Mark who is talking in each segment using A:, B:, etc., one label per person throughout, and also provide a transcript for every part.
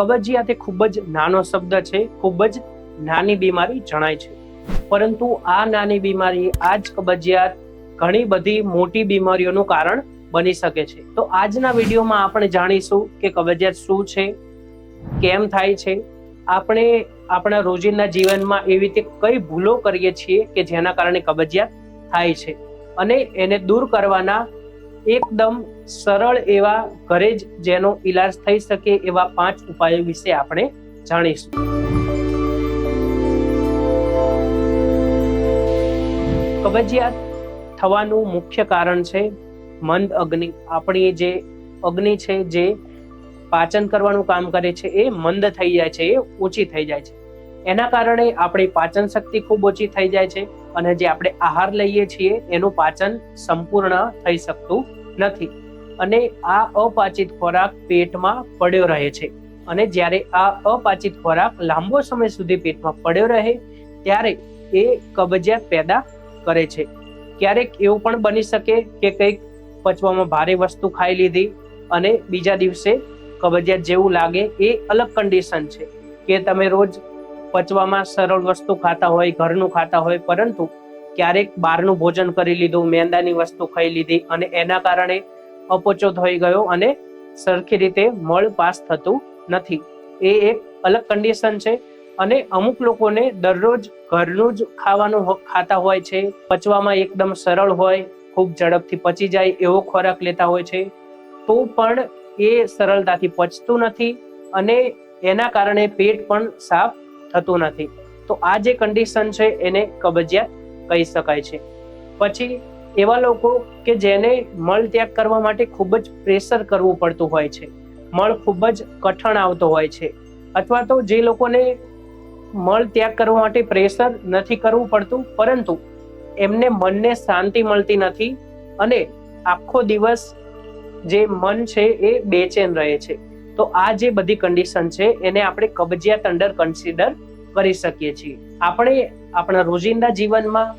A: કબજિયાત એ ખૂબ જ નાનો શબ્દ છે, ખૂબ જ નાની બીમારી જણાય છે. પરંતુ આ નાની બીમારી, આ જ કબજિયાત ઘણી બધી મોટી બીમારીઓનું કારણ બની શકે છે. તો આજના વિડીયોમાં આપણે જાણીશું કે કબજિયાત શું છે, કેમ થાય છે, આપણે આપણા રોજિંદા જીવનમાં એવી રીતે કઈ ભૂલો કરીએ છીએ કે જેના કારણે કબજિયાત થાય છે અને એને દૂર કરવાના એકદમ સરળ એવા ઘરે જ જેનો ઈલાજ થઈ શકે એવા પાંચ ઉપાયો વિશે આપણે જાણીશું. કબજિયાત થવાનું મુખ્ય કારણ છે, મંદ અગ્નિ. આપણી જે અગ્નિ છે, જે પાચન કરવાનું કામ કરે છે, એ મંદ થઈ જાય છે, એ ઓછી થઈ જાય છે. એના કારણે આપણી પાચન શક્તિ ખૂબ ઓછી થઈ જાય છે. અને જે આપણે આહાર લઈએ છીએ, એનું પાચન સંપૂર્ણ થઈ શકતું નથી. અને આ અપાચિત ખોરાક પેટમાં પડ્યો રહે છે. અને જ્યારે આ અપાચિત ખોરાક લાંબો સમય સુધી પેટમાં પડ્યો રહે, ત્યારે એ કબજિયાત પેદા કરે છે. ક્યારેક એવું પણ બની શકે કે કંઈક પચવામાં ભારે વસ્તુ ખાઈ લીધી અને બીજા દિવસે કબજિયાત જેવું લાગે, એ અલગ કન્ડિશન છે. કે તમે રોજ પચવામાં સરળ વસ્તુ ખાતા હોય, ઘરનું ખાતા હોય, પરંતુ ક્યારેક બહારનું ભોજન કરી લીધું, મેંદાની વસ્તુ ખાઈ લીધી અને એના કારણે અપચો થઈ ગયો અને સરખી રીતે મળ પાસ થતું નથી. એ એક અલગ કન્ડિશન છે અને અમુક લોકોને દરરોજ ઘરનું જ ખાવાનું ખાતા હોય છે, પચવામાં એકદમ સરળ હોય, ખૂબ ઝડપથી પચી જાય એવો ખોરાક લેતા હોય છે, તો પણ એ સરળતાથી પચતું નથી અને એના કારણે પેટ પણ સાફ થતું નથી. તો આ જે કન્ડિશન છે એને કબજિયાત કહી શકાય છે. પછી એવા લોકો કે જેને મળ ત્યાગ કરવા માટે ખૂબ જ પ્રેશર કરવું પડતું હોય છે. મળ ખૂબ જ કઠણ આવતો હોય છે. અથવા તો જે લોકોને મળ ત્યાગ કરવા માટે પ્રેશર નથી કરવું પડતું, પરંતુ એમને મનને શાંતિ મળતી નથી અને આખો દિવસ જે મન છે એ બેચેન રહે છે. તો આ જે બધી કન્ડિશન છે, એને આપણે કબજિયાત અંડર કન્સિડર કરી શકીએ છીએ. આપણે આપણા રોજિંદા જીવનમાં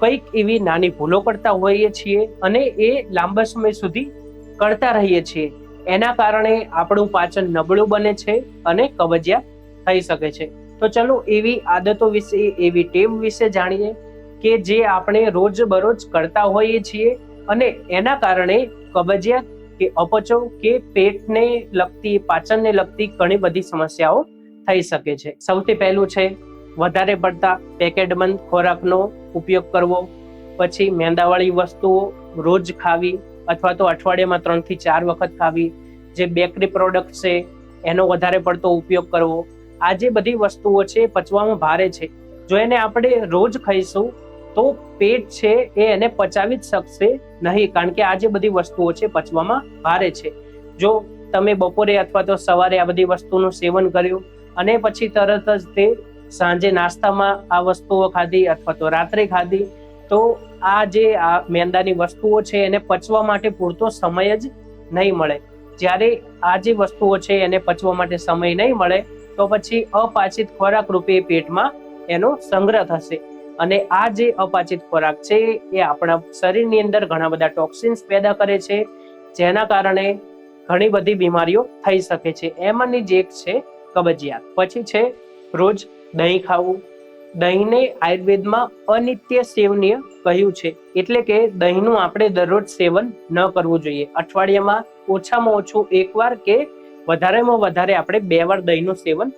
A: કંઈક એવી નાની ભૂલો કરતા હોઈએ છીએ અને એ લાંબા સમય સુધી કરતા રહીએ છીએ. એના કારણે આપણું પાચન નબળું બને છે અને કબજિયાત થઈ શકે છે. તો ચલો એવી આદતો વિશે, એવી ટેવ વિશે જાણીએ કે જે આપણે રોજ બરોજ કરતા હોઈએ છીએ અને એના કારણે કબજિયાત કે અપચો કે પેટને લગતી, પાચનને લગતી ઘણી બધી સમસ્યાઓ થઈ શકે છે. સૌથી પહેલું છે, વધારે પડતા પેકેટબંધ ખોરાકનો ઉપયોગ કરવો. પછી મેંદાવાળી વસ્તુઓ રોજ ખાવી અથવા તો અઠવાડિયામાં ત્રણથી ચાર વખત ખાવી. જે બેકરી પ્રોડક્ટ છે, એનો વધારે પડતો ઉપયોગ કરવો. આ જે બધી વસ્તુઓ છે પચવામાં ભારે છે. જો એને આપણે રોજ ખાઈશું તો પેટ છે એ એને પચાવી જ શકશે નહીં, કારણ કે આ જે બધી વસ્તુઓ છે પચવામાં ભારે છે. જો તમે બપોરે અથવા તો સવારે આ બધી વસ્તુનું સેવન કર્યું અને પછી તરત જ તે સાંજે નાસ્તામાં આ વસ્તુઓ ખાધી અથવા તો રાત્રે ખાધી, તો આ જે આ મેંદાની વસ્તુઓ છે એને પચવા માટે પૂરતો સમય જ નહીં મળે. જ્યારે આ જે વસ્તુઓ છે એને પચવા માટે સમય નહીં મળે, તો પછી અપાચિત ખોરાક રૂપે પેટમાં એનો સંગ્રહ થશે. અને આ જે અપાચિત ખોરાક છે, એ આપણા શરીરની અંદર ઘણા બધા ટોક્સિન્સ પેદા કરે છે, જેના કારણે ઘણી બધી બીમારીઓ થઈ શકે છે. એમાંની જ એક છે કબજિયાત. પછી છે રોજ દહીં ખાવું. દહીંને આયુર્વેદમાં અનિત્ય સેવનીય કહ્યું છે. એટલે કે દહીંનું આપણે દરરોજ સેવન ન કરવું જોઈએ. અઠવાડિયામાં ઓછામાં ઓછું એકવાર કે વધારેમાં વધારે આપણે બે વાર દહીંનું સેવન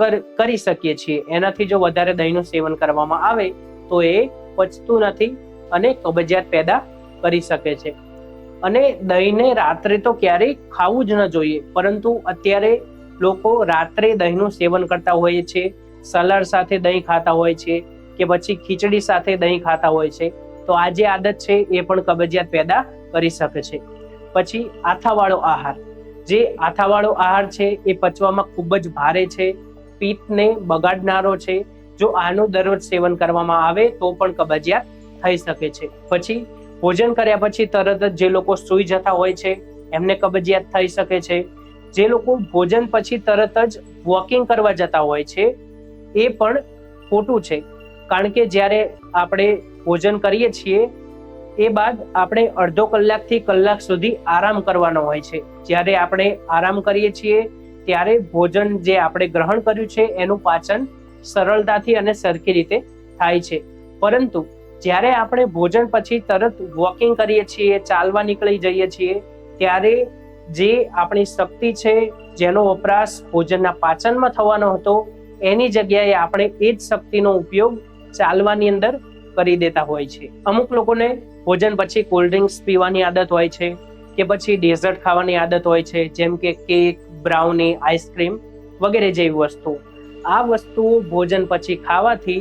A: કર- શકીએ છીએ. એનાથી જો વધારે દહીંનું સેવન કરવામાં આવે, તો એ પચતું નથી અને કબજિયાત પેદા કરી શકે છે. અને દહીંને રાત્રે તો ક્યારેય ખાવું જ ન જોઈએ, પરંતુ અત્યારે લોકો રાત્રે દહીંનું સેવન કરતા હોય છે, સલાડ સાથે દહીં ખાતા હોય છે, કે પછી ખીચડી સાથે દહીં ખાતા હોય છે, તો આ જે આદત છે એ પણ કબજિયાત પેદા કરી શકે છે. પછી આથાવાળો આહાર. જે આથાવાળો આહાર છે એ પચવામાં ખૂબ જ ભારે છે પિત્તને બગાડનારો છે, જો આનું દરરોજ સેવન કરવામાં આવે, તો પણ કબજિયાત થઈ શકે છે. પછી, ભોજન કર્યા પછી તરત જ જે લોકો સૂઈ જતા હોય છે, એમને કબજિયાત થઈ શકે છે. જે લોકો ભોજન પછી તરત જ વોકિંગ કરવા જતા હોય છે, એ પણ ખોટું છે. કારણ કે જ્યારે આપણે ભોજન કરીએ છીએ, એ બાદ આપણે અડધો કલાકથી કલાક સુધી આરામ કરવાનો હોય છે. જ્યારે આપણે આરામ કરીએ છીએ ત્યારે ભોજન જે આપણે ગ્રહણ કર્યું છે, એનું પાચન સરળતાથી અને સરખી રીતે થાય છે. પરંતુ જ્યારે આપણે ભોજન પછી તરત વોકિંગ કરીએ છીએ, ચાલવા નીકળી જઈએ છીએ, ત્યારે જે આપણી શક્તિ છે, જેનો વપરાશ ભોજનના પાચનમાં થવાનો હતો, એની જગ્યાએ આપણે એ જ શક્તિનો ઉપયોગ ચાલવાની અંદર કરી દેતા હોય છે. અમુક લોકોને ભોજન પછી કોલ્ડ ડ્રિંક્સ પીવાની આદત હોય છે, કે પછી ડેઝર્ટ ખાવાની આદત હોય છે, જેમ કે કેક બ્રાઉની આઈસ્ક્રીમ વગેરે જેવી વસ્તુ આ વસ્તુઓ ભોજન પછી ખાવાથી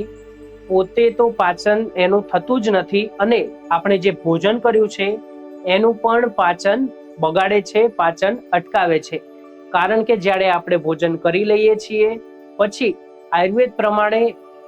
A: પોતે તો પાચન એનું થતું જ નથી અને આપણે જે ભોજન કર્યું છે, એનું પણ પાચન બગાડે છે, પાચન અટકાવે છે. કારણ કે જ્યારે આપણે ભોજન કરી લઈએ છીએ, પછી આયુર્વેદ પ્રમાણે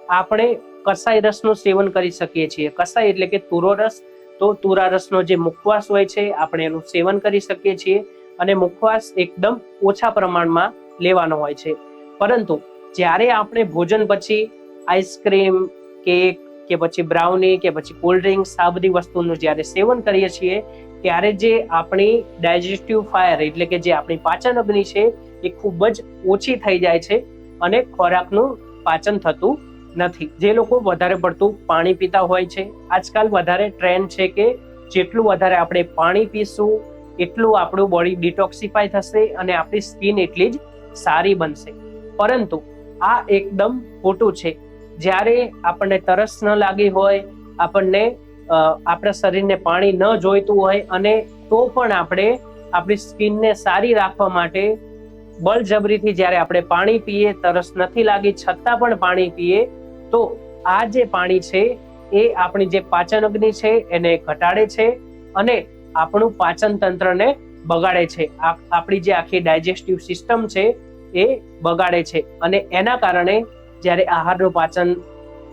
A: આપણે કસાઈ રસનું સેવન કરી શકીએ છીએ. કસાઈ એટલે કે તુરો રસ, તો તુરા રસનો જે મુખવાસ હોય છે, આપણે એનું સેવન કરી શકીએ છીએ. અને મુખવાસ એકદમ ઓછા પ્રમાણમાં લેવાનો હોય છે. પરંતુ જ્યારે આપણે ભોજન પછી આઈસ્ક્રીમ, કેક કે પછી બ્રાઉની કે પછી કોલ્ડ ડ્રિંક્સ, આ બધી વસ્તુનું જ્યારે સેવન કરીએ છીએ, ત્યારે જે આપણી ડાયજેસ્ટિવ ફાયર એટલે કે જે આપણી પાચન અગ્નિ છે, એ ખૂબ જ ઓછી થઈ જાય છે અને ખોરાકનું પાચન થતું નથી. જે લોકો વધારે પડતું પાણી પીતા હોય છે. આજકાલ વધારે ટ્રેન્ડ છે કે જેટલું વધારે આપણે પાણી પીશું એટલું આપણું બોડી ડિટોક્સિફાય થશે અને આપણી સ્કિન એટલી જ સારી બનશે. પરંતુ આ એકદમ ખોટું છે. જ્યારે આપણને તરસ ન લાગી હોય, આપણને આપણા શરીરને પાણી ન જોઈતું હોય અને તો પણ આપણે આપણી સ્કિનને સારી રાખવા માટે બળજબરીથી જ્યારે આપણે પાણી પીએ, તરસ નથી લાગી, છતાં પણ પાણી પીએ, તો આ જે પાણી છે, એ આપણી જે પાચન અગ્નિ છે, એને ઘટાડે છે અને આપણું પાચન તંત્રને બગાડે છે. આપણી જે આખી ડાયજેસ્ટિવ સિસ્ટમ છે એ બગાડે છે અને એના કારણે જ્યારે આહારનું પાચન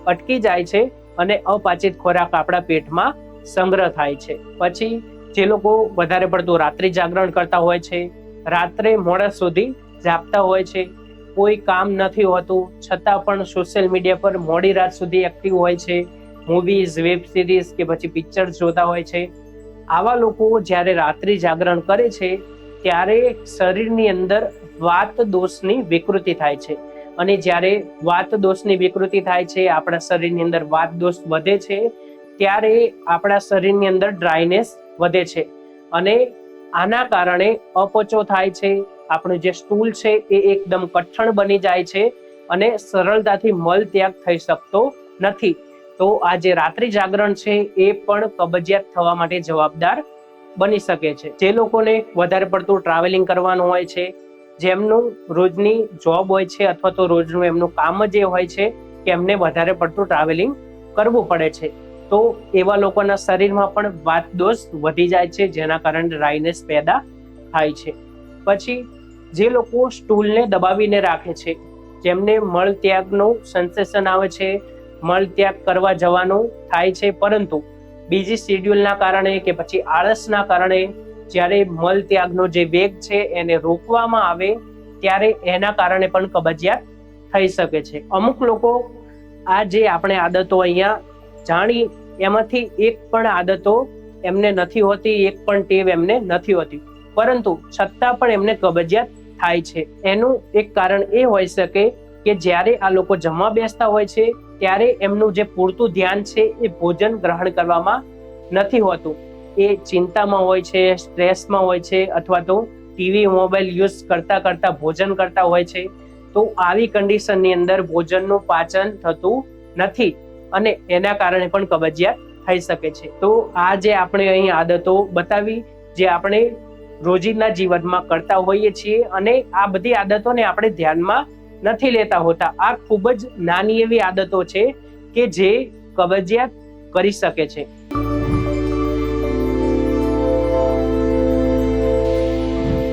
A: અટકી જાય છે અને અપાચિત ખોરાક આપણા પેટમાં સંગ્રહ થાય છે. પછી જે લોકો વધારે પડતું રાત્રિ જાગરણ કરતા હોય છે, રાત્રે મોડા સુધી જાગતા હોય છે, કોઈ કામ નથી હોતું, છતાં પણ સોશિયલ મીડિયા પર મોડી રાત સુધી એક્ટિવ હોય છે મૂવીઝ વેબ સિરીઝ કે પછી પિક્ચર્સ જોતા હોય છે આવા લોકો જ્યારે રાત્રિ જાગરણ કરે છે, ત્યારે શરીરની અંદર વાત દોષની વિકૃતિ થાય છે. અને જ્યારે વાત દોષની વિકૃતિ થાય છે, આપણા શરીરની અંદર વાત દોષ વધે છે, ત્યારે આપણા શરીરની અંદર ડ્રાયનેસ વધે છે. અને આના કારણે અપચો થાય છે. આપણું જે સ્ટૂલ છે, એ એકદમ કઠણ બની જાય છે અને સરળતાથી મલ ત્યાગ થઈ શકતો નથી. તો આ જે રાત્રિ જાગરણ છે, એ પણ કબજિયાત થવા માટે જવાબદાર બની શકે છે. જે લોકોને વધારે પડતું ટ્રાવેલિંગ કરવાનું હોય છે, જેમનું રોજની જોબ હોય છે અથવા તો રોજનું એમનું કામ જ એ હોય છે કે એમને વધારે પડતું ટ્રાવેલિંગ કરવું પડે છે. તો એવા લોકોના શરીરમાં પણ વાત દોષ વધી જાય છે, જેના કારણે રાઇનેસ પેદા થાય છે. પછી, જે લોકો સ્ટૂલને દબાવીને રાખે છે, જેમને મળ ત્યાગનું સેન્સેશન આવે છે મળ ત્યાગ કરવા જવાનું થાય છે, પરંતુ બીજી શેડ્યુલના કારણે કે પછી આળસના કારણે જ્યારે મલ ત્યાગનો જે વેગ છે એને રોકવામાં આવે, ત્યારે એના કારણે પણ કબજિયાત થઈ શકે છે. અમુક લોકો આ જે આપણે આદતો અહીંયા જાણી, એમાંથી એક પણ આદતો એમને નથી હોતી, એક પણ ટેવ એમને નથી હોતી. પરંતુ છતાં પણ એમને કબજિયાત થાય છે. એનું એક કારણ એ હોઈ શકે કે જ્યારે આ લોકો જમવા બેસતા હોય છે ત્યારે એમનું જે પૂરતું ધ્યાન છે એ ભોજન ગ્રહણ કરવામાં નથી હોતું. એ ચિંતામાં હોય છે, સ્ટ્રેસમાં હોય છે અથવા તો ટીવી, મોબાઈલ યુઝ કરતા કરતા ભોજન કરતા હોય છે, તો આવી કન્ડિશનની અંદર ભોજનનું પાચન થતું નથી અને એના કારણે પણ કબજિયાત થઈ શકે છે. તો આ જે આપણે અહીં આદતો બતાવી, જે આપણે રોજિંદા જીવનમાં કરતા હોઈએ છીએ અને આ બધી આદતોને આપણે ધ્યાનમાં નથી લેતા હોતા. આ ખૂબ જ નાની એવી આદતો છે કે જે કબજિયાત કરી શકે છે.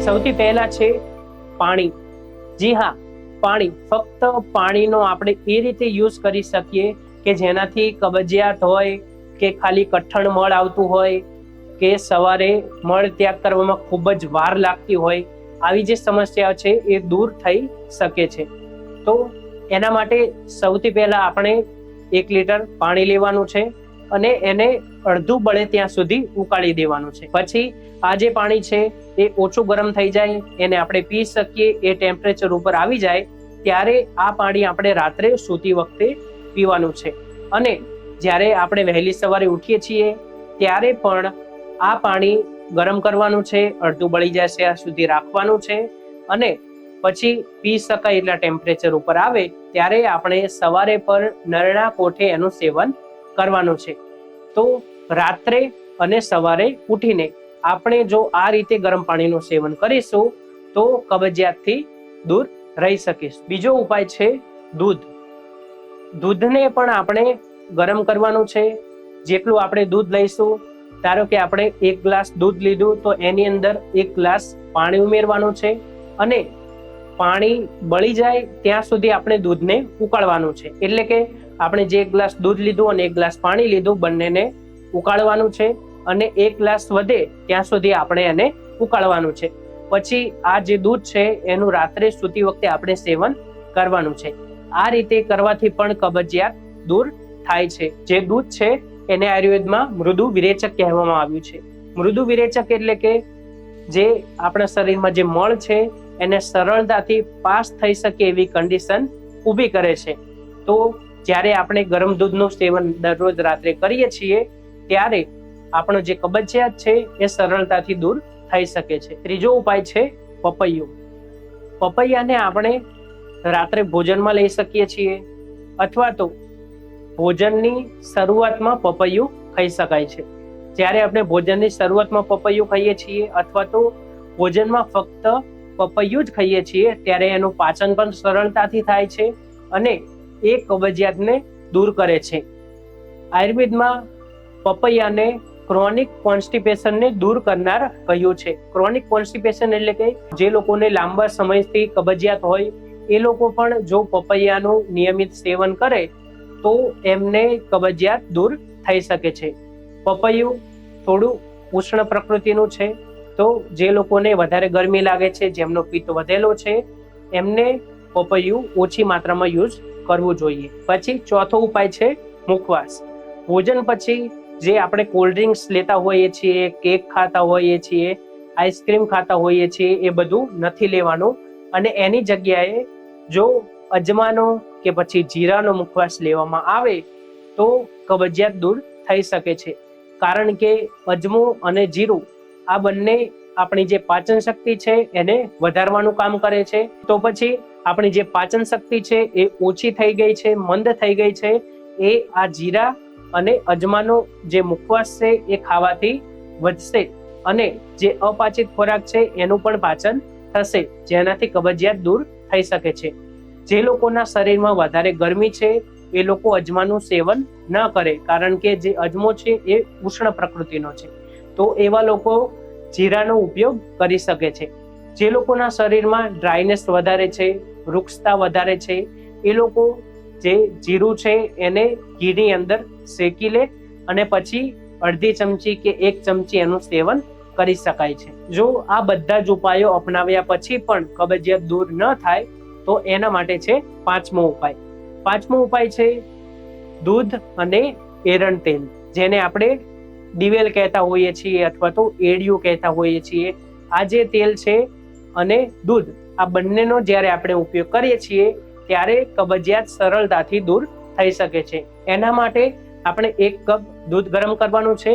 A: સૌથી પહેલા છે પાણી. જી હા, પાણી. ફક્ત પાણીનો આપણે એ રીતે યુઝ કરી શકીએ કે જેનાથી કબજિયાત હોય, કે ખાલી કઠણ મળ આવતું હોય, કે સવારે મળ ત્યાગ કરવામાં ખૂબ જ વાર લાગતી હોય આવી જે સમસ્યા છે એ દૂર થઈ શકે છે. તો એના માટે સૌથી પહેલા આપણે એક લીટર પાણી લેવાનું છે અને એને અડધું બળે ત્યાં સુધી ઉકાળી દેવાનું છે. પછી આ જે પાણી છે એ ઓછું ગરમ થઈ જાય, એને આપણે પી શકીએ, એ ટેમ્પરેચર ઉપર આવી જાય, ત્યારે આ પાણી આપણે રાત્રે સૂતી વખતે પીવાનું છે. અને જ્યારે આપણે વહેલી સવારે ઉઠીએ છીએ, ત્યારે પણ આ પાણી ગરમ કરવાનું છે, અડધું બળી જશે, આ સુધી રાખવાનું છે અને પછી પી શકાય એટલા ટેમ્પરેચર ઉપર આવે ત્યારે આપણે સવારે પર નરણા કોઠે એનું સેવન કરવાનું છે. તો રાત્રે અને સવારે ઉઠીને આપણે જો આ રીતે ગરમ પાણીનું સેવન કરીશું તો કબજિયાતથી દૂર રહી શકીશ. બીજો ઉપાય છે દૂધ. દૂધને પણ આપણે ગરમ કરવાનું છે. જેટલું આપણે દૂધ લઈશું ધારો કે આપણે એક ગ્લાસ દૂધ લીધું, તો એની અંદર એક ગ્લાસ પાણી ઉમેરવાનું છે અને પાણી બળી જાય ત્યાં સુધી આપણે દૂધને ઉકાળવાનું છે. એટલે કે આપણે જે એક ગ્લાસ દૂધ લીધું અને એક ગ્લાસ પાણી લીધું, બંનેને ઉકાળવાનું છે અને એક ગ્લાસ વધે ત્યાં સુધી આપણે એને ઉકાળવાનું છે. પછી આ જે દૂધ છે, એનું રાત્રે સૂતી વખતે આપણે સેવન કરવાનું છે. આ રીતે કરવાથી પણ કબજિયાત દૂર થાય છે. જે દૂધ છે એને આયુર્વેદમાં મૃદુ વિરેચક કહેવામાં આવ્યું છે. મૃદુ વિરેચક એટલે કે જે આપણા શરીરમાં જે મળ છે, એને સરળતાથી પાસ થઈ શકે એવી કન્ડિશન ઊભી કરે છે. તો જ્યારે આપણે ગરમ દૂધનું સેવન દરરોજ રાત્રે કરીએ છીએ, ત્યારે આપણો જે કબજિયાત છે, એ સરળતાથી દૂર થઈ શકે છે. ત્રીજો ઉપાય છે પપૈયું. પપૈયાને આપણે રાત્રે ભોજનમાં લઈ શકીએ છીએ, અથવા તો ભોજનની શરૂઆતમાં પપૈયું ખાઈ શકાય છે. જ્યારે આપણે ભોજનની શરૂઆતમાં પપૈયું ખાઈએ છીએ અથવા તો ભોજનમાં ફક્ત પપૈયું જ ખાઈએ છીએ, ત્યારે એનું પાચન પણ સરળતાથી થાય છે અને એ કબજિયાતને દૂર કરે છે. આયુર્વેદમાં પપૈયાને ક્રોનિક કોન્સ્ટિપેશનને દૂર કરનાર કહ્યું છે. ક્રોનિક કોન્સ્ટિપેશન એટલે કે જે લોકોને લાંબા સમયથી કબજિયાત હોય, એ લોકો પણ જો પપૈયાનું નિયમિત સેવન કરે તો એમને કબજિયાત દૂર થઈ શકે છે. પપૈયું થોડું ઉષ્ણ પ્રકૃતિનું છે. તો જે લોકોને વધારે ગરમી લાગે છે, જેમનો પિત્ત વધેલો છે, એમને પપૈયું ઓછી માત્રામાં યુઝ કરવું જોઈએ. પછી ચોથો ઉપાય છે મુખવાસ. ભોજન પછી જે આપણે કોલ્ડ ડ્રિંક્સ લેતા હોઈએ છીએ, કેક ખાતા હોઈએ છીએ, આઈસ્ક્રીમ ખાતા હોઈએ છીએ, એ બધું નથી લેવાનું. અને એની જગ્યાએ જો અજમાનો કે પછી જીરાનો મુખવાસ લેવામાં આવે તો કબજિયાત દૂર થઈ શકે છે. કારણ કે અજમો અને જીરું આ બંને આપણી જે પાચન શક્તિ છે એને વધારવાનું કામ કરે છે. તો પછી આપણી જે પાચન શક્તિ છે એ ઓછી થઈ ગઈ છે, મંદ થઈ ગઈ છે, એ આ જીરા અને અજમાનો જે મુખવાસ છે એ ખાવાથી વધશે અને જે અપાચિત ખોરાક છે એનું પણ પાચન થશે, જેનાથી કબજિયાત દૂર થઈ શકે છે. જે લોકોના શરીરમાં વધારે ગરમી છે, એ લોકો અજમાનું સેવન ન કરે, કારણ કે જે અજમો છે, એ ઉષ્ણ પ્રકૃતિનો છે. તો એવા લોકો જીરાનો ઉપયોગ કરી શકે છે. જે લોકોના શરીરમાં ડ્રાયનેસ વધારે છે વૃક્ષતા વધારે છે, એ લોકો જે જીરું છે, એને ઘીની અંદર શેકી લે અને પછી અડધી ચમચી કે એક ચમચી એનું સેવન કરી શકાય છે. જો આ બધા જ ઉપાયો અપનાવ્યા પછી પણ કબજિયાત દૂર ન થાય તો એના માટે છે પાંચમો ઉપાય. પાંચમો ઉપાય છે દૂધ અને એરણ તેલ, જેને આપણે દિવેલ કહેતા હોઈએ છીએ અથવા તો એડિયું કહેતા હોઈએ છીએ. આ જે તેલ છે અને દૂધ, આ બંનેનો જ્યારે આપણે ઉપયોગ કરીએ છીએ, ત્યારે કબજિયાત સરળતાથી દૂર થઈ શકે છે. એના માટે આપણે એક કપ દૂધ ગરમ કરવાનું છે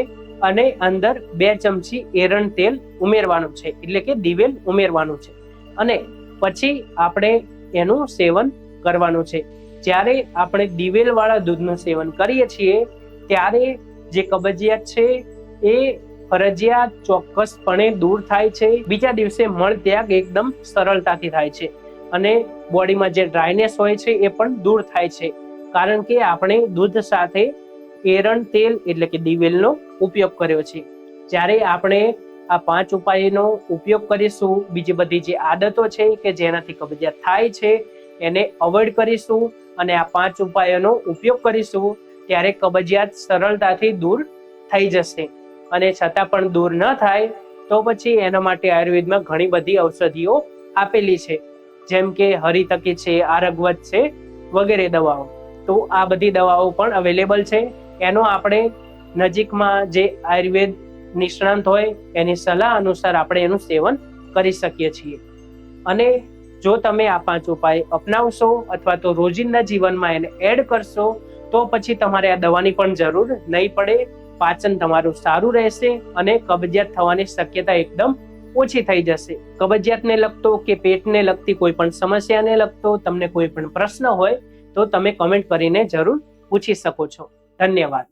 A: અને અંદર બે ચમચી એરણ તેલ ઉમેરવાનું છે, એટલે કે દિવેલ ઉમેરવાનું છે. અને પછી આપણે એનું સેવન કરવાનું છે. જ્યારે આપણે દિવેલ વાળા દૂધનું સેવન કરીએ છીએ, ત્યારે જે કબજિયાત છે, એ ફરજિયાત ચોક્કસપણે દૂર થાય છે. બીજા દિવસે મળ ત્યાગ એકદમ સરળતાથી થાય છે અને બોડીમાં જે ડ્રાયનેસ હોય છે, એ પણ દૂર થાય છે. કારણ કે આપણે દૂધ સાથે એરણ તેલ એટલે કે દિવેલનો ઉપયોગ કર્યો છે. જ્યારે આપણે આ પાંચ ઉપાયનો ઉપયોગ કરીશું. બીજી બધી જે આદતો છે કે જેનાથી કબજિયાત થાય છે, એને અવોઇડ કરીશું અને આ પાંચ ઉપાયોનો ઉપયોગ કરીશું. ત્યારે કબજિયાત સરળતાથી દૂર થઈ જશે. અને છતાં પણ દૂર ન થાય, તો પછી એના માટે આયુર્વેદમાં ઘણી બધી ઔષધિઓ આપેલી છે. જેમ કે હરિતકી છે આરગવત છે, વગેરે દવાઓ. તો આ બધી દવાઓ પણ અવેલેબલ છે. એનો આપણે નજીકમાં જે આયુર્વેદ નિષ્ણાંત હોય, એની સલાહ અનુસાર આપણે એનું સેવન કરી શકીએ છીએ. અને જો તમે આ પાંચ ઉપાય અપનાવશો અથવા તો રોજિંદા જીવનમાં એને એડ કરશો, તો પછી તમારે આ દવાની પણ જરૂર નહીં પડે. પાચન તમારું સારું રહેશે અને કબજિયાત થવાની શક્યતા એકદમ ઓછી થઈ જશે. કબજિયાતને લગતો કે પેટને લગતી કોઈ પણ સમસ્યાને લગતો, તમને કોઈ પણ પ્રશ્ન હોય, તો તમે કમેન્ટ કરીને જરૂર પૂછી શકો છો. ધન્યવાદ.